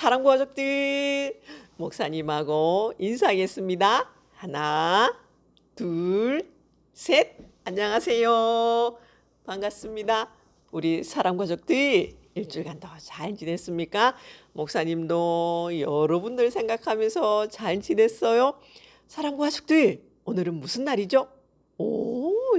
사랑과 가족들 목사님하고 인사하겠습니다. 하나, 둘, 셋. 안녕하세요. 반갑습니다. 우리 사랑 가족들 일주일간 더 잘 지냈습니까? 목사님도 여러분들 생각하면서 잘 지냈어요. 사랑 가족들 오늘은 무슨 날이죠? 오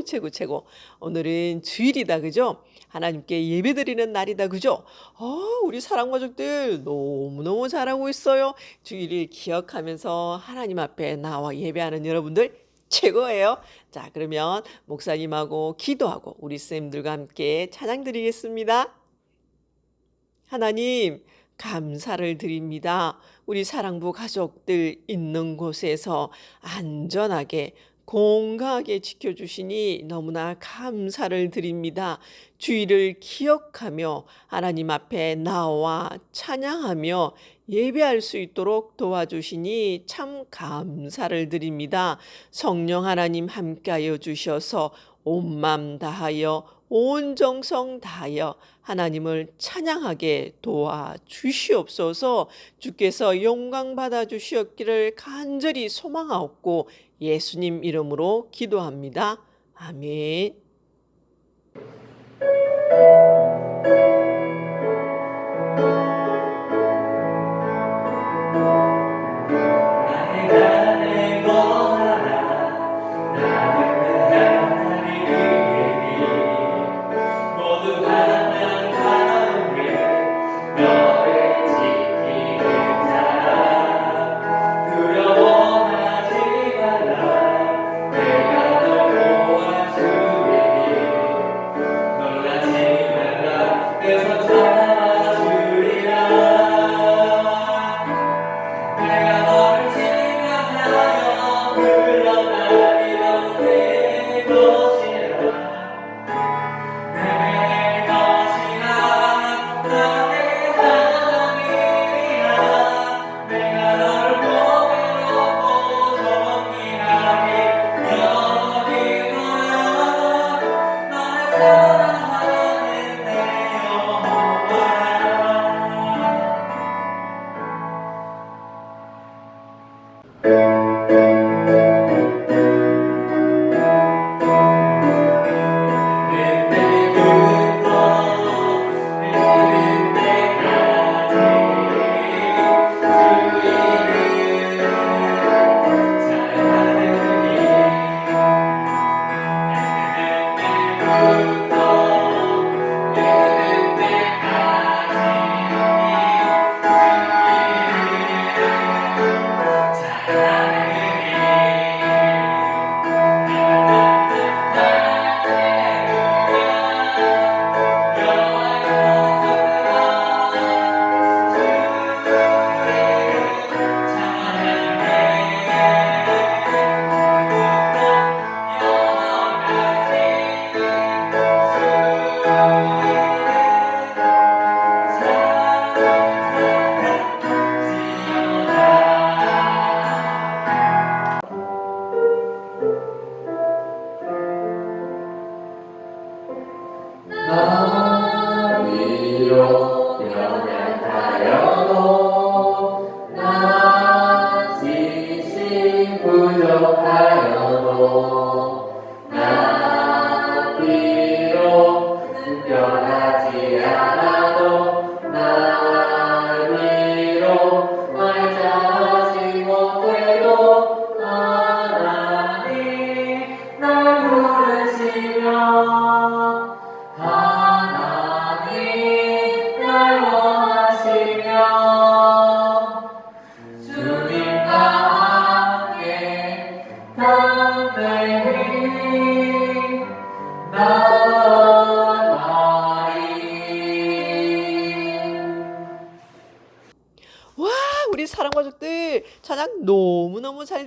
최고 최고 오늘은 주일이다 그죠? 하나님께 예배드리는 날이다 그죠? 어, 우리 사랑 가족들 너무너무 잘하고 있어요. 주일을 기억하면서 하나님 앞에 나와 예배하는 여러분들 최고예요. 자, 그러면 목사님하고 기도하고 우리 쌤들과 함께 찬양 드리겠습니다. 하나님, 감사를 드립니다. 우리 사랑부 가족들 있는 곳에서 안전하게 공가하게 지켜주시니 너무나 감사를 드립니다. 주의를 기억하며 하나님 앞에 나와 찬양하며 예배할 수 있도록 도와주시니 참 감사를 드립니다. 성령 하나님 함께하여 주셔서 온 맘 다하여 온 정성 다하여 하나님을 찬양하게 도와 주시옵소서 주께서 영광 받아 주시옵기를 간절히 소망하옵고 예수님 이름으로 기도합니다. 아멘. 나의 거하라 나는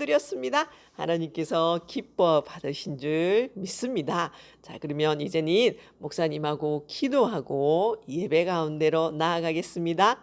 드렸습니다. 하나님께서 기뻐 받으신 줄 믿습니다. 자, 그러면 이제는 목사님하고 기도하고 예배 가운데로 나아가겠습니다.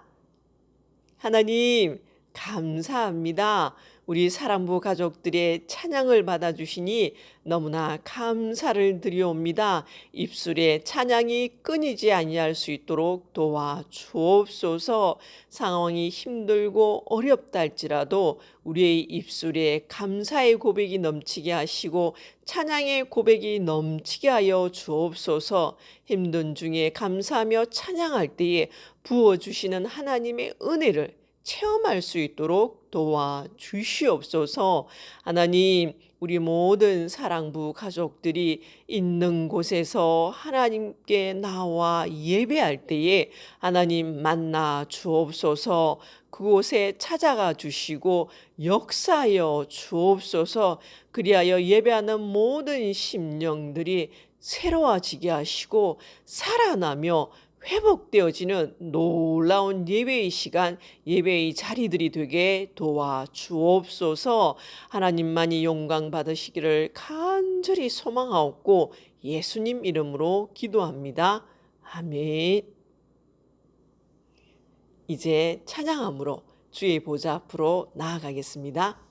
하나님, 감사합니다. 우리 사랑부 가족들의 찬양을 받아주시니 너무나 감사를 드리옵니다. 입술에 찬양이 끊이지 아니할 수 있도록 도와 주옵소서. 상황이 힘들고 어렵다 할지라도 우리의 입술에 감사의 고백이 넘치게 하시고 찬양의 고백이 넘치게 하여 주옵소서. 힘든 중에 감사하며 찬양할 때에 부어 주시는 하나님의 은혜를 체험할 수 있도록 도와 주시옵소서. 하나님, 우리 모든 사랑부 가족들이 있는 곳에서 하나님께 나와 예배할 때에 하나님 만나 주옵소서. 그곳에 찾아가 주시고 역사하여 주옵소서. 그리하여 예배하는 모든 심령들이 새로워지게 하시고 살아나며 회복되어지는 놀라운 예배의 시간, 예배의 자리들이 되게 도와 주옵소서. 하나님만이 영광 받으시기를 간절히 소망하옵고 예수님 이름으로 기도합니다. 아멘. 이제 찬양함으로 주의 보좌 앞으로 나아가겠습니다.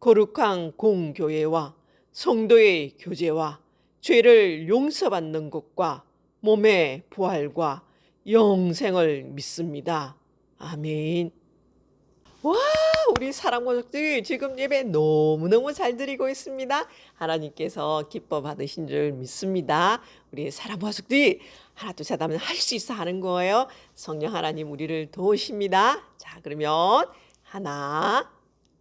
거룩한 공교회와 성도의 교제와 죄를 용서받는 것과 몸의 부활과 영생을 믿습니다. 아멘. 와, 우리 사랑 가족들 지금 예배 너무너무 잘 드리고 있습니다. 하나님께서 기뻐 받으신 줄 믿습니다. 우리 사랑 가족들이 하나 둘셋 하면 할 수 있어 하는 거예요. 성령 하나님 우리를 도우십니다. 자, 그러면 하나,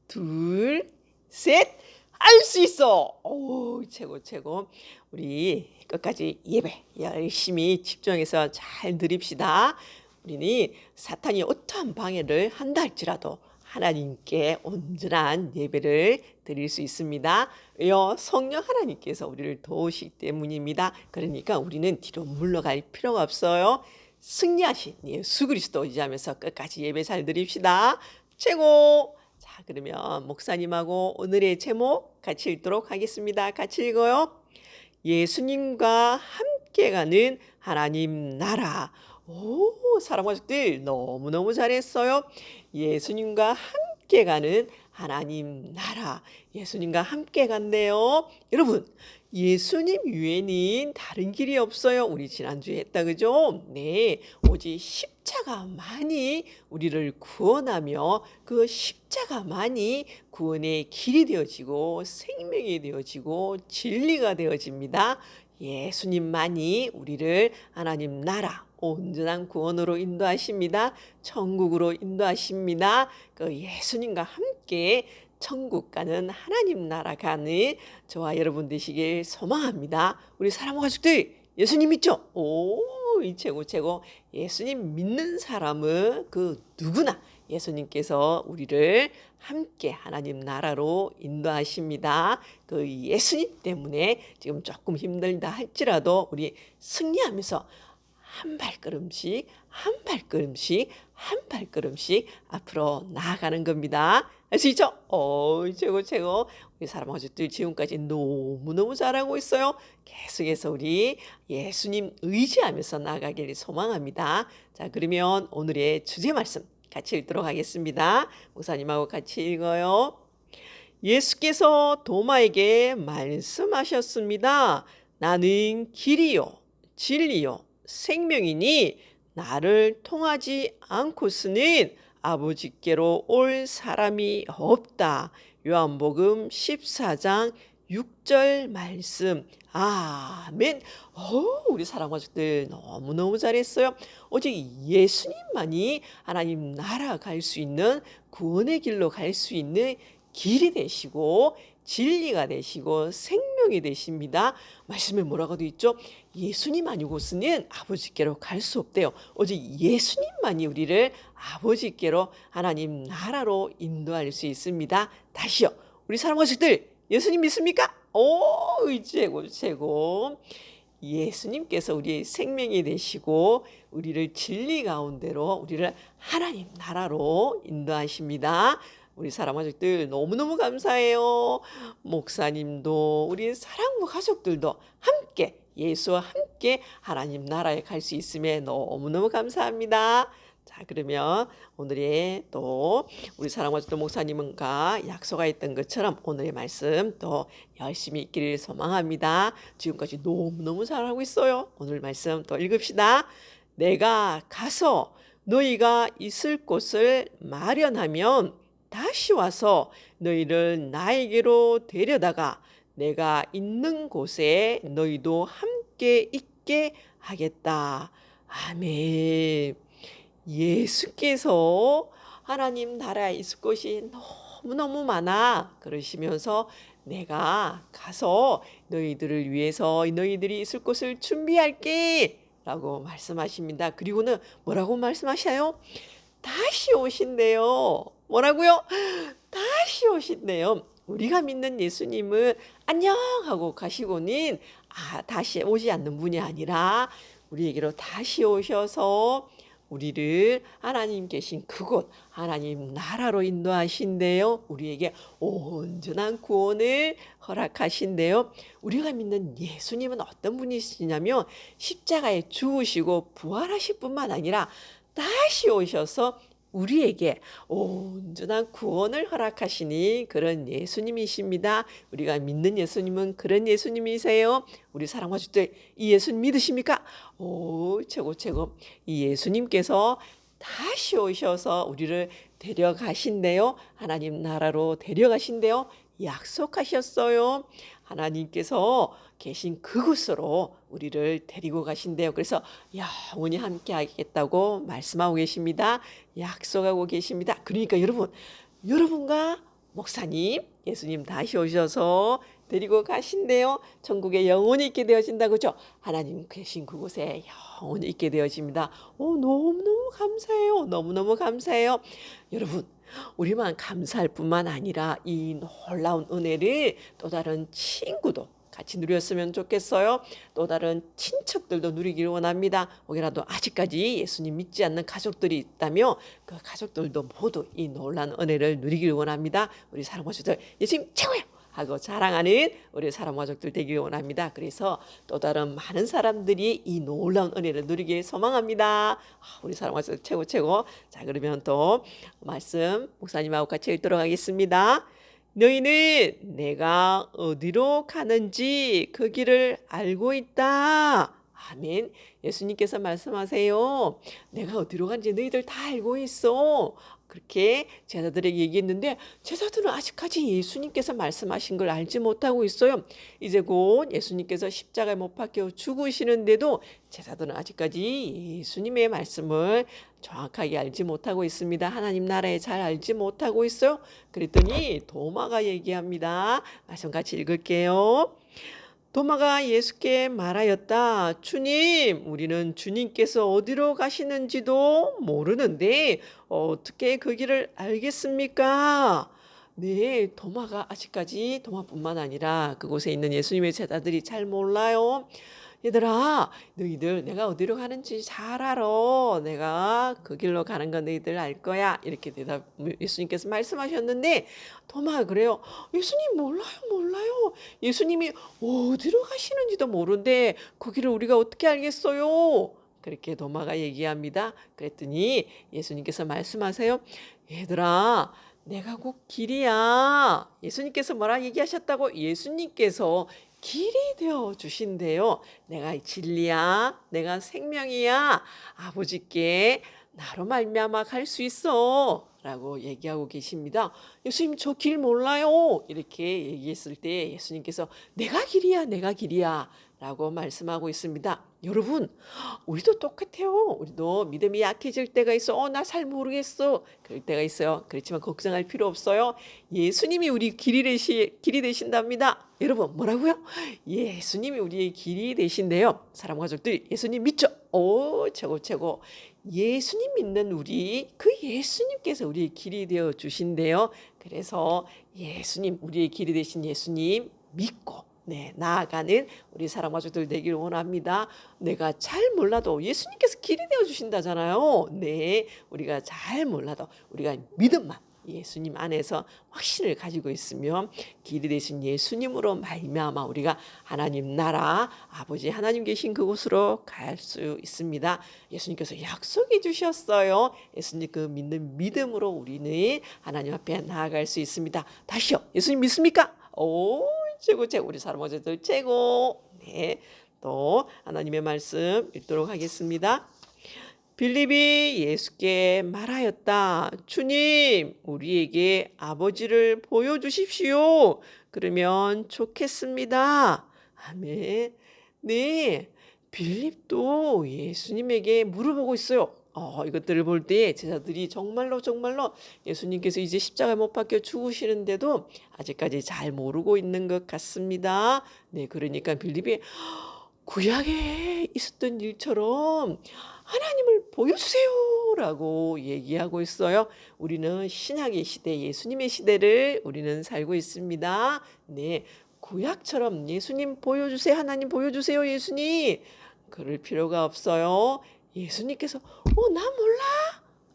둘, 셋. 할 수 있어. 오, 최고 최고. 우리 끝까지 예배 열심히 집중해서 잘 드립시다. 우리는 사탄이 어떠한 방해를 한다 할지라도 하나님께 온전한 예배를 드릴 수 있습니다. 왜요? 성령 하나님께서 우리를 도우시기 때문입니다. 그러니까 우리는 뒤로 물러갈 필요가 없어요. 승리하신 예수 그리스도 의지하면서 끝까지 예배 잘 드립시다. 최고! 자, 그러면 목사님하고 오늘의 제목 같이 읽도록 하겠습니다. 같이 읽어요. 예수님과 함께 가는 하나님 나라. 오, 사랑 가족들 너무너무 잘했어요. 예수님과 함께 가는 하나님 나라 예수님과 함께 갔네요. 여러분 예수님 외에는 다른 길이 없어요. 우리 지난주에 했다 그죠? 네. 오직 십자가만이 우리를 구원하며 그 십자가만이 구원의 길이 되어지고 생명이 되어지고 진리가 되어집니다. 예수님만이 우리를 하나님 나라 온전한 구원으로 인도하십니다. 천국으로 인도하십니다. 그 예수님과 함께 천국 가는 하나님 나라 가는 저와 여러분 되시길 소망합니다. 우리 사랑하는 가족들 예수님 믿죠? 오, 이 최고 최고. 예수님 믿는 사람은 그 누구나 예수님께서 우리를 함께 하나님 나라로 인도하십니다. 그 예수님 때문에 지금 조금 힘들다 할지라도 우리 승리하면서 한 발걸음씩 한 발걸음씩 한 발걸음씩 앞으로 나아가는 겁니다. 할수 있죠? 어, 최고 최고. 우리 사람 가족들 지금까지 너무너무 잘하고 있어요. 계속해서 우리 예수님 의지하면서 나아가길 소망합니다. 자, 그러면 오늘의 주제 말씀 같이 읽도록 하겠습니다. 목사님하고 같이 읽어요. 예수께서 도마에게 말씀하셨습니다. 나는 길이요, 진리요, 생명이니 나를 통하지 않고서는 아버지께로 올 사람이 없다. 요한복음 14장 6절 말씀. 아멘. 어, 우리 사랑 가족들 너무너무 잘했어요. 오직 예수님만이 하나님 나라 갈 수 있는 구원의 길로 갈 수 있는 길이 되시고 진리가 되시고 생명이 되십니다. 말씀에 뭐라고 되어 있죠? 예수님 아니고서는 아버지께로 갈 수 없대요. 오직 예수님만이 우리를 아버지께로 하나님 나라로 인도할 수 있습니다. 다시요. 우리 사랑하는 자식들 예수님 믿습니까? 오, 최고 최고. 예수님께서 우리의 생명이 되시고 우리를 진리 가운데로 우리를 하나님 나라로 인도하십니다. 우리 사랑 가족들 너무너무 감사해요. 목사님도 우리 사랑부 가족들도 함께 예수와 함께 하나님 나라에 갈 수 있음에 너무너무 감사합니다. 자, 그러면 오늘의 또 우리 사랑 가족들 목사님과 약속하였던 것처럼 오늘의 말씀 또 열심히 읽기를 소망합니다. 지금까지 너무너무 잘하고 있어요. 오늘 말씀 또 읽읍시다. 내가 가서 너희가 있을 곳을 마련하면 다시 와서 너희를 나에게로 데려다가 내가 있는 곳에 너희도 함께 있게 하겠다. 아멘. 예수께서 하나님 나라에 있을 곳이 너무너무 많아. 그러시면서 내가 가서 너희들을 위해서 너희들이 있을 곳을 준비할게. 라고 말씀하십니다. 그리고는 뭐라고 말씀하셔요? 다시 오신대요. 뭐라고요? 다시 오신대요. 우리가 믿는 예수님은 안녕 하고 가시고는 아, 다시 오지 않는 분이 아니라 우리에게로 다시 오셔서 우리를 하나님 계신 그곳 하나님 나라로 인도하신대요. 우리에게 온전한 구원을 허락하신대요. 우리가 믿는 예수님은 어떤 분이시냐면 십자가에 죽으시고 부활하실 뿐만 아니라 다시 오셔서 우리에게 온전한 구원을 허락하시니 그런 예수님이십니다. 우리가 믿는 예수님은 그런 예수님이세요. 우리 사랑 가족들 이 예수님 믿으십니까? 오 최고 최고. 이 예수님께서 다시 오셔서 우리를 데려가신대요. 하나님 나라로 데려가신대요. 약속하셨어요. 하나님께서 계신 그곳으로 우리를 데리고 가신대요. 그래서 영원히 함께 하겠다고 말씀하고 계십니다. 약속하고 계십니다. 그러니까 여러분, 여러분과 목사님, 예수님 다시 오셔서 데리고 가신대요. 천국에 영원히 있게 되어진다 그죠? 하나님 계신 그곳에 영원히 있게 되어집니다. 오, 너무너무 감사해요. 너무너무 감사해요. 여러분, 우리만 감사할 뿐만 아니라 이 놀라운 은혜를 또 다른 친구도 같이 누렸으면 좋겠어요. 또 다른 친척들도 누리기를 원합니다. 혹여라도 아직까지 예수님 믿지 않는 가족들이 있다면 그 가족들도 모두 이 놀라운 은혜를 누리기를 원합니다. 우리 사랑하는 가족들 예수님 최고야. 하고 자랑하는 우리 사람 가족들 되길 원합니다. 그래서 또 다른 많은 사람들이 이 놀라운 은혜를 누리길 소망합니다. 아, 우리 사람 가족 최고 최고. 자 그러면 또 말씀 목사님하고 같이 읽도록 하겠습니다. 너희는 내가 어디로 가는지 그 길을 알고 있다. 아멘. 예수님께서 말씀하세요. 내가 어디로 간지 너희들 다 알고 있어. 그렇게 제자들에게 얘기했는데 제자들은 아직까지 예수님께서 말씀하신 걸 알지 못하고 있어요. 이제 곧 예수님께서 십자가에 못 박혀 죽으시는데도 제자들은 아직까지 예수님의 말씀을 정확하게 알지 못하고 있습니다. 하나님 나라에 잘 알지 못하고 있어요. 그랬더니 도마가 얘기합니다. 말씀 같이 읽을게요. 도마가 예수께 말하였다. 주님, 우리는 주님께서 어디로 가시는지도 모르는데 어떻게 그 길을 알겠습니까? 네, 도마가 아직까지 도마뿐만 아니라 그곳에 있는 예수님의 제자들이 잘 몰라요. 얘들아, 너희들 내가 어디로 가는지 잘 알아. 내가 그 길로 가는 건 너희들 알 거야. 이렇게 대답 예수님께서 말씀하셨는데 도마가 그래요. 예수님 몰라요, 몰라요. 예수님이 어디로 가시는지도 모르는데 그 길을 우리가 어떻게 알겠어요? 그렇게 도마가 얘기합니다. 그랬더니 예수님께서 말씀하세요. 얘들아, 내가 곧 길이야. 예수님께서 뭐라 얘기하셨다고? 예수님께서 길이 되어 주신대요. 내가 진리야. 내가 생명이야. 아버지께 나로 말미암아 갈 수 있어. 라고 얘기하고 계십니다. 예수님 저 길 몰라요. 이렇게 얘기했을 때 예수님께서 내가 길이야. 내가 길이야. 라고 말씀하고 있습니다. 여러분, 우리도 똑같아요. 우리도 믿음이 약해질 때가 있어. 어, 나 잘 모르겠어. 그럴 때가 있어요. 그렇지만 걱정할 필요 없어요. 예수님이 우리 길이 되시, 길이 되신답니다. 여러분, 뭐라고요? 예수님이 우리의 길이 되신대요. 사람 가족들, 예수님 믿죠? 오, 최고, 최고. 예수님 믿는 우리, 그 예수님께서 우리의 길이 되어 주신대요. 그래서 예수님, 우리의 길이 되신 예수님 믿고, 네, 나아가는 우리 사람 가족들 되기를 원합니다. 내가 잘 몰라도 예수님께서 길이 되어 주신다잖아요. 네, 우리가 잘 몰라도 우리가 믿음만 예수님 안에서 확신을 가지고 있으면 길이 되신 예수님으로 말미암아 우리가 하나님 나라 아버지 하나님 계신 그곳으로 갈 수 있습니다. 예수님께서 약속해 주셨어요. 예수님 그 믿는 믿음으로 우리는 하나님 앞에 나아갈 수 있습니다. 다시요. 예수님 믿습니까? 오, 최고 최고 우리 사람 어제들 최고. 네. 또 하나님의 말씀 읽도록 하겠습니다. 빌립이 예수께 말하였다. 주님, 우리에게 아버지를 보여주십시오. 그러면 좋겠습니다. 아멘. 네. 빌립도 예수님에게 물어보고 있어요. 어, 이것들을 볼 때 제자들이 정말로 정말로 예수님께서 이제 십자가에 못 박혀 죽으시는데도 아직까지 잘 모르고 있는 것 같습니다. 네, 그러니까 빌립이 구약에 있었던 일처럼 하나님을 보여주세요라고 얘기하고 있어요. 우리는 신약의 시대, 예수님의 시대를 우리는 살고 있습니다. 네, 구약처럼 예수님 보여주세요, 하나님 보여주세요, 예수님. 그럴 필요가 없어요. 예수님께서 어, 나 몰라.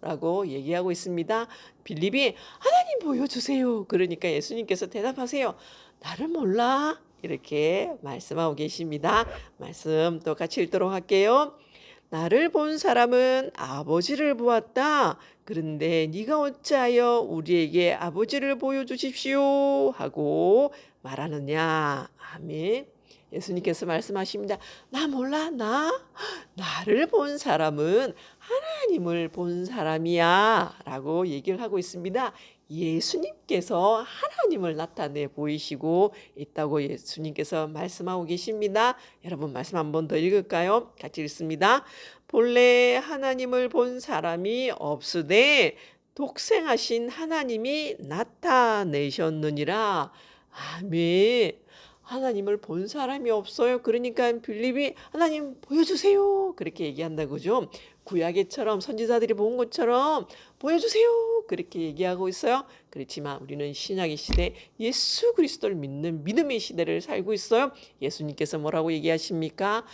라고 얘기하고 있습니다. 빌립이 하나님 보여주세요. 그러니까 예수님께서 대답하세요. 나를 몰라. 이렇게 말씀하고 계십니다. 말씀 또 같이 읽도록 할게요. 나를 본 사람은 아버지를 보았다. 그런데 네가 어찌하여 우리에게 아버지를 보여주십시오 하고 말하느냐. 아멘. 예수님께서 말씀하십니다. 나 몰라 나 나를 본 사람은 하나님을 본 사람이야 라고 얘기를 하고 있습니다. 예수님께서 하나님을 나타내 보이시고 있다고 예수님께서 말씀하고 계십니다. 여러분 말씀 한 번 더 읽을까요? 같이 읽습니다. 본래 하나님을 본 사람이 없으되 독생하신 하나님이 나타내셨느니라. 아멘. 하나님을 본 사람이 없어요. 그러니까 빌립이 하나님 보여주세요. 그렇게 얘기한다고죠. 구약에처럼 선지자들이 본 것처럼 보여주세요. 그렇게 얘기하고 있어요. 그렇지만 우리는 신약의 시대 예수 그리스도를 믿는 믿음의 시대를 살고 있어요. 예수님께서 뭐라고 얘기하십니까?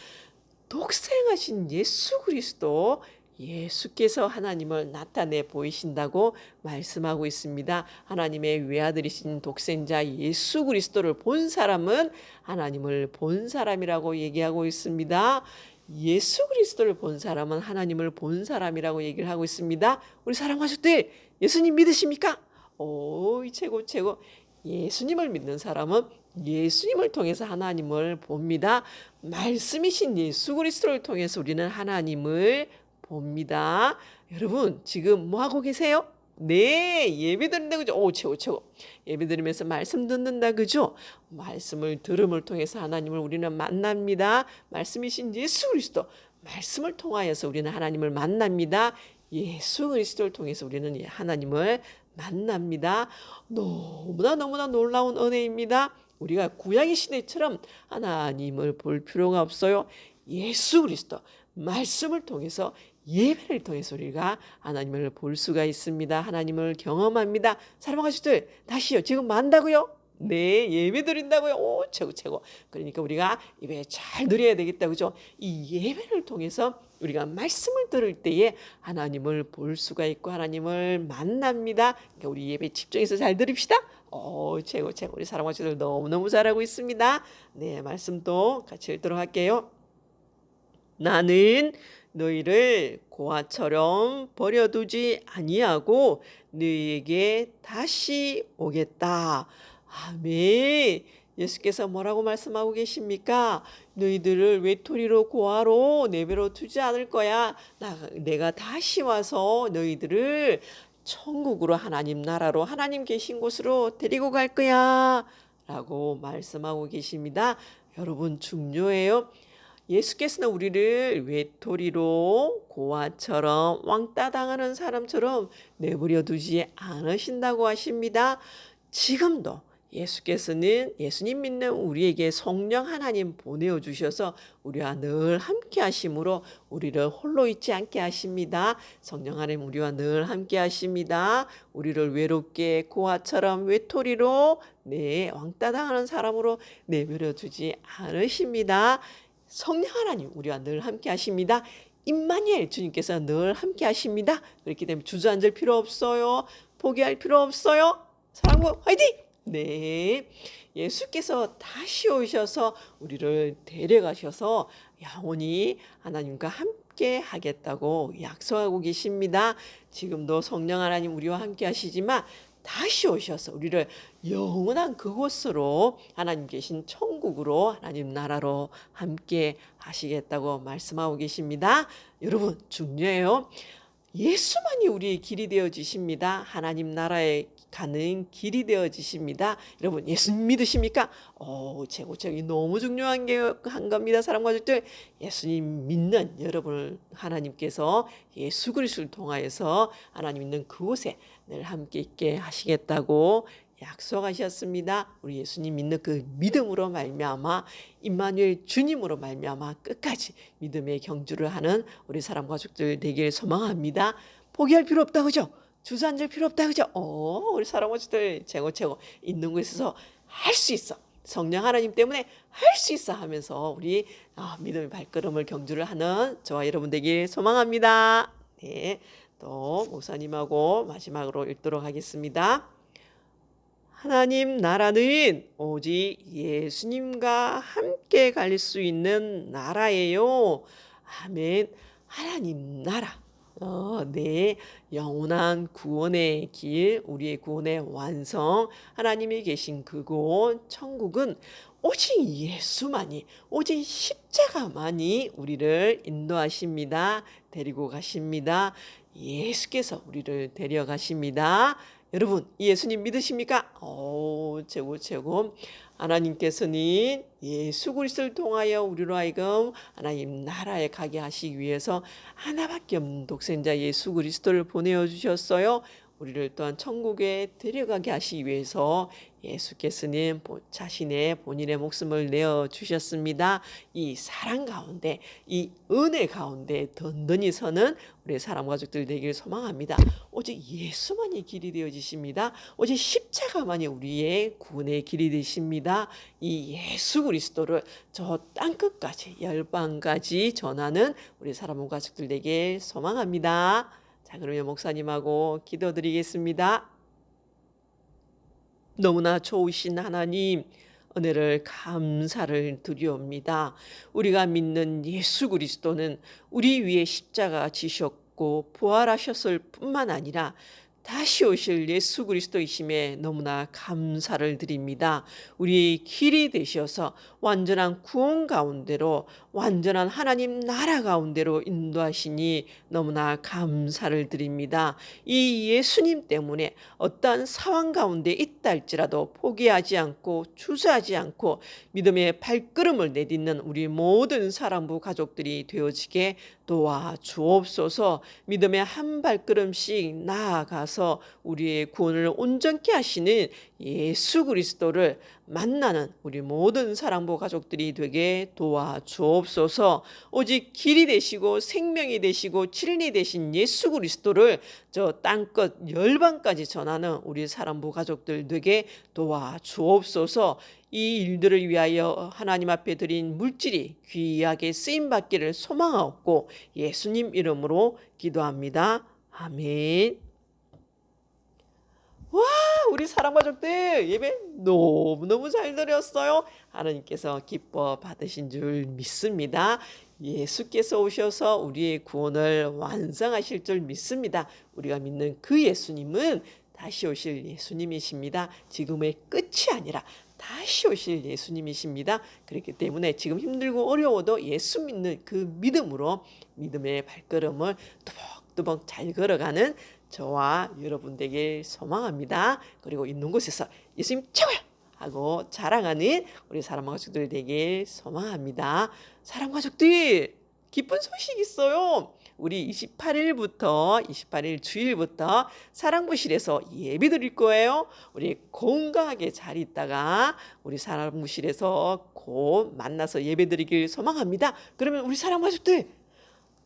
독생하신 예수 그리스도 예수께서 하나님을 나타내 보이신다고 말씀하고 있습니다. 하나님의 외아들이신 독생자 예수 그리스도를 본 사람은 하나님을 본 사람이라고 얘기하고 있습니다. 예수 그리스도를 본 사람은 하나님을 본 사람이라고 얘기를 하고 있습니다. 우리 사랑 가족들 예수님 믿으십니까? 오 최고 최고 예수님을 믿는 사람은 예수님을 통해서 하나님을 봅니다. 말씀이신 예수 그리스도를 통해서 우리는 하나님을 봅니다. 여러분 지금 뭐 하고 계세요? 네 예배 드린다 그죠? 오 최고 최고 예배 드리면서 말씀 듣는다 그죠? 말씀을 들음을 통해서 하나님을 우리는 만납니다. 말씀이신 예수 그리스도 말씀을 통하여서 우리는 하나님을 만납니다. 예수 그리스도를 통해서 우리는 하나님을 만납니다. 너무나 너무나 놀라운 은혜입니다. 우리가 구약의 시대처럼 하나님을 볼 필요가 없어요. 예수 그리스도 말씀을 통해서 예배를 통해서 우리가 하나님을 볼 수가 있습니다. 하나님을 경험합니다. 사랑하는 가족들 다시요. 지금 만다고요? 네, 예배 드린다고요. 오, 최고 최고. 그러니까 우리가 예배 잘 드려야 되겠다. 그죠? 이 예배를 통해서 우리가 말씀을 들을 때에 하나님을 볼 수가 있고 하나님을 만납니다. 그러니까 우리 예배 집중해서 잘 들읍시다. 오, 최고 최고. 우리 사랑하는 가족들 너무너무 잘하고 있습니다. 네, 말씀도 같이 읽도록 할게요. 나는 너희를 고아처럼 버려두지 아니하고 너희에게 다시 오겠다. 아멘. 예수께서 뭐라고 말씀하고 계십니까? 너희들을 외톨이로 고아로 내버려 두지 않을 거야. 나, 내가 다시 와서 너희들을 천국으로 하나님 나라로 하나님 계신 곳으로 데리고 갈 거야. 라고 말씀하고 계십니다. 여러분 중요해요. 예수께서는 우리를 외톨이로 고아처럼 왕따 당하는 사람처럼 내버려 두지 않으신다고 하십니다. 지금도 예수께서는 예수님 믿는 우리에게 성령 하나님 보내어 주셔서 우리와 늘 함께 하심으로 우리를 홀로 있지 않게 하십니다. 성령 하나님 우리와 늘 함께 하십니다. 우리를 외롭게 고아처럼 외톨이로 네 왕따 당하는 사람으로 내버려 두지 않으십니다. 성령 하나님 우리와 늘 함께 하십니다. 임마니엘 주님께서 늘 함께 하십니다. 그렇기 때문에 주저앉을 필요 없어요. 포기할 필요 없어요. 사랑부 화이팅! 네. 예수께서 다시 오셔서 우리를 데려가셔서 영원히 하나님과 함께 하겠다고 약속하고 계십니다. 지금도 성령 하나님 우리와 함께 하시지만 다시 오셔서 우리를 영원한 그곳으로 하나님 계신 천국으로 하나님 나라로 함께 하시겠다고 말씀하고 계십니다. 여러분 중요해요. 예수만이 우리의 길이 되어지십니다. 하나님 나라에 가는 길이 되어지십니다. 여러분 예수님 믿으십니까? 오 최고 너무 중요한 게 한 겁니다. 사람 가족들 예수님 믿는 여러분을 하나님께서 예수 그리스도를 통하여서 하나님 있는 그곳에 늘 함께 있게 하시겠다고 약속하셨습니다. 우리 예수님 믿는 그 믿음으로 말미암아 임마누엘 주님으로 말미암아 끝까지 믿음의 경주를 하는 우리 사람 가족들 되길 소망합니다. 포기할 필요 없다 그죠? 주저 앉을 필요 없다 그죠? 어, 우리 가족들 최고 최고 있는 곳에서 할 수 있어. 성령 하나님 때문에 할 수 있어 하면서 우리 아, 믿음의 발걸음을 경주를 하는 저와 여러분 되길 소망합니다. 네, 또 목사님하고 마지막으로 읽도록 하겠습니다. 하나님 나라는 오직 예수님과 함께 갈 수 있는 나라예요. 아멘. 하나님 나라. 어, 네. 영원한 구원의 길, 우리의 구원의 완성, 하나님이 계신 그곳, 천국은 오직 예수만이, 오직 십자가만이 우리를 인도하십니다. 데리고 가십니다. 예수께서 우리를 데려가십니다. 여러분, 이 예수님 믿으십니까? 오, 최고, 최고. 하나님께서는 예수 그리스도를 통하여 우리로 하여금 하나님 나라에 가게 하시기 위해서 하나밖에 없는 독생자 예수 그리스도를 보내어 주셨어요. 우리를 또한 천국에 데려가게 하시기 위해서 예수께서는 보- 자신의 본인의 목숨을 내어 주셨습니다. 이 사랑 가운데 이 은혜 가운데 든든히 서는 우리 사람 가족들 되길 소망합니다. 오직 예수만이 길이 되어지십니다. 오직 십자가만이 우리의 구원의 길이 되십니다. 이 예수 그리스도를 저 땅 끝까지 열방까지 전하는 우리 사람 가족들 되길 소망합니다. 자 그러면 목사님하고 기도드리겠습니다. 너무나 좋으신 하나님 은혜를 감사를 드리옵니다. 우리가 믿는 예수 그리스도는 우리 위에 십자가 지셨고 부활하셨을 뿐만 아니라 다시 오실 예수 그리스도이심에 너무나 감사를 드립니다. 우리 길이 되셔서 완전한 구원 가운데로 완전한 하나님 나라 가운데로 인도하시니 너무나 감사를 드립니다. 이 예수님 때문에 어떠한 상황 가운데 있다 할지라도 포기하지 않고 주저하지 않고 믿음의 발걸음을 내딛는 우리 모든 사랑부 가족들이 되어지게 도와 주옵소서. 믿음의 한 발걸음씩 나아가서 우리의 구원을 온전케 하시는 예수 그리스도를 만나는 우리 모든 사랑부 가족들이 되게 도와 주옵소서. 오직 길이 되시고 생명이 되시고 진리 되신 예수 그리스도를 저 땅끝 열방까지 전하는 우리 사랑부 가족들 되게 도와 주옵소서 이 일들을 위하여 하나님 앞에 드린 물질이 귀하게 쓰임 받기를 소망하옵고 예수님 이름으로 기도합니다. 아멘. 와, 우리 사랑 가족들 예배 너무너무 잘 드렸어요. 하나님께서 기뻐 받으신 줄 믿습니다. 예수께서 오셔서 우리의 구원을 완성하실 줄 믿습니다. 우리가 믿는 그 예수님은 다시 오실 예수님이십니다. 지금의 끝이 아니라 다시 오실 예수님이십니다. 그렇기 때문에 지금 힘들고 어려워도 예수 믿는 그 믿음으로 믿음의 발걸음을 뚜벅뚜벅 잘 걸어가는 저와 여러분 되길 소망합니다. 그리고 있는 곳에서 예수님 최고야! 하고 자랑하는 우리 사람 가족들 되길 소망합니다. 사람 가족들 기쁜 소식 있어요. 우리 28일부터 28일 주일부터 사랑부실에서 예배 드릴 거예요. 우리 건강하게 잘 있다가 우리 사랑부실에서 곧 만나서 예배 드리길 소망합니다. 그러면 우리 사랑 가족들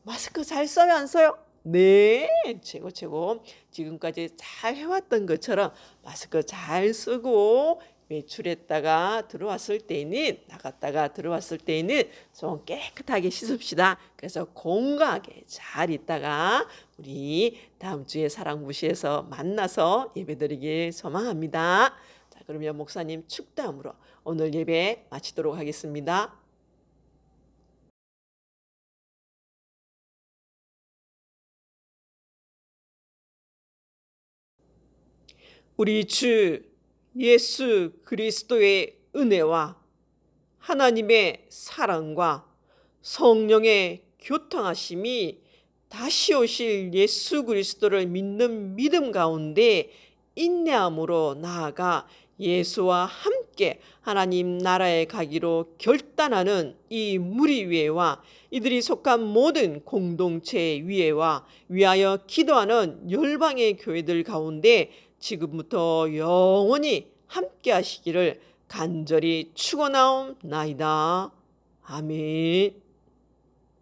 마스크 잘 써요 안 써요? 네 최고 최고 지금까지 잘 해왔던 것처럼 마스크 잘 쓰고 외출했다가 들어왔을 때는 나갔다가 들어왔을 때는 손 깨끗하게 씻읍시다. 그래서 건강하게 잘 있다가 우리 다음 주에 사랑부시에서 만나서 예배드리길 소망합니다. 자 그러면 목사님 축담으로 오늘 예배 마치도록 하겠습니다. 우리 주 예수 그리스도의 은혜와 하나님의 사랑과 성령의 교통하심이 다시 오실 예수 그리스도를 믿는 믿음 가운데 인내함으로 나아가 예수와 함께 하나님 나라에 가기로 결단하는 이 무리 위에와 이들이 속한 모든 공동체 위에와 위하여 기도하는 열방의 교회들 가운데 지금부터 영원히 함께 하시기를 간절히 축원하옵나이다. 아멘.